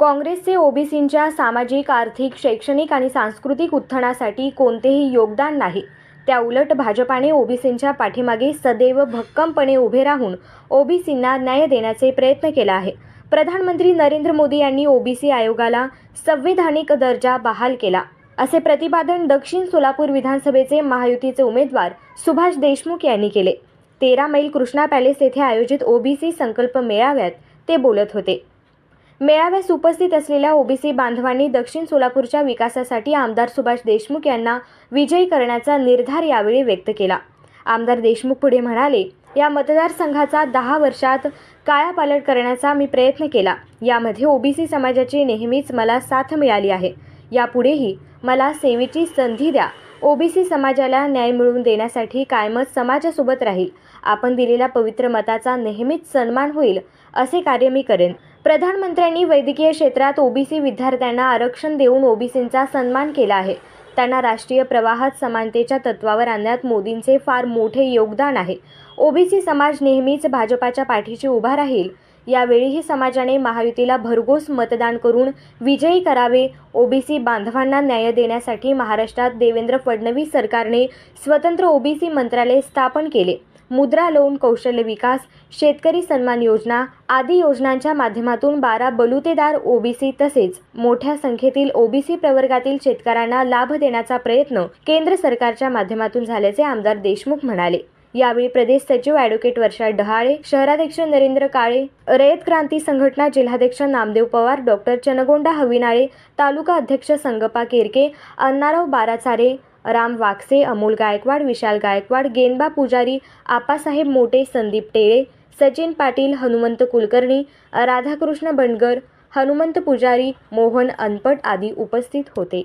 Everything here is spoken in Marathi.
काँग्रेसचे ओबीसींच्या सामाजिक आर्थिक शैक्षणिक आणि सांस्कृतिक उत्थानासाठी कोणतेही योगदान नाही. त्या उलट भाजपाने ओबीसींच्या पाठीमागे सदैव भक्कमपणे उभे राहून ओबीसींना न्याय देण्याचे प्रयत्न केला आहे. प्रधानमंत्री नरेंद्र मोदी यांनी ओबीसी आयोगाला संविधानिक दर्जा बहाल केला. असे प्रतिपादन दक्षिण सोलापूर विधानसभेचे महायुतीचे उमेदवार सुभाष देशमुख यांनी केले. तेरा मैल कृष्णा पॅलेस येथे आयोजित ओबीसी संकल्प मेळाव्यात ते बोलत होते. मेळाव्यास उपस्थित असलेल्या ओबीसी बांधवांनी दक्षिण सोलापूरच्या विकासासाठी आमदार सुभाष देशमुख यांना विजयी करण्याचा निर्धार यावेळी व्यक्त केला. आमदार देशमुख पुढे म्हणाले या मतदारसंघाचा दहा वर्षात कायापालट करण्याचा मी प्रयत्न केला. यामध्ये ओबीसी समाजाची नेहमीच मला साथ मिळाली आहे. यापुढेही मला सेवेची संधी द्या. ओबीसी समाजाला न्याय मिळवून देण्यासाठी कायमच समाजासोबत राहील. आपण दिलेल्या पवित्र मताचा नेहमीच सन्मान होईल असे कार्य मी करेन. प्रधानमंत्र्यांनी वैद्यकीय क्षेत्रात ओबीसी विद्यार्थ्यांना आरक्षण देऊन ओबीसींचा सन्मान केला आहे. त्यांना राष्ट्रीय प्रवाहात समानतेच्या तत्वावर आणण्यात मोदींचे फार मोठे योगदान आहे. ओबीसी समाज नेहमीच भाजपाच्या पाठीशी उभा राहील. यावेळीही समाजाने महायुतीला भरघोस मतदान करून विजयी करावे ओबीसी बांधवांना न्याय देण्यासाठी महाराष्ट्रात देवेंद्र फडणवीस सरकारने स्वतंत्र ओबीसी मंत्रालय स्थापन केले. मुद्रा लोन कौशल्य विकास शेतकरी सन्मान योजना आदी योजनांच्या माध्यमातून बारा बलुतेदार ओबीसी तसेच मोठ्या संख्येतील ओबीसी प्रवर्गातील शेतकऱ्यांना लाभ देण्याचा प्रयत्न केंद्र सरकारच्या माध्यमातून झाल्याचे आमदार देशमुख म्हणाले. यावेळी प्रदेश सचिव ॲडव्होकेट वर्षा डहाळे शहराध्यक्ष नरेंद्र काळे रयत क्रांती संघटना जिल्हाध्यक्ष नामदेव पवार डॉक्टर चनगोंडा हविनाळे तालुका अध्यक्ष संगपा केरके अण्णाराव बाराचारे राम वाकसे अमोल गायकवाड विशाल गायकवाड गेनबा पुजारी आपासाहेब मोठे संदीप टेळे सचिन पाटील हनुमंत कुलकर्णी राधाकृष्ण बंडगर हनुमंत पुजारी मोहन अनपट आदी उपस्थित होते.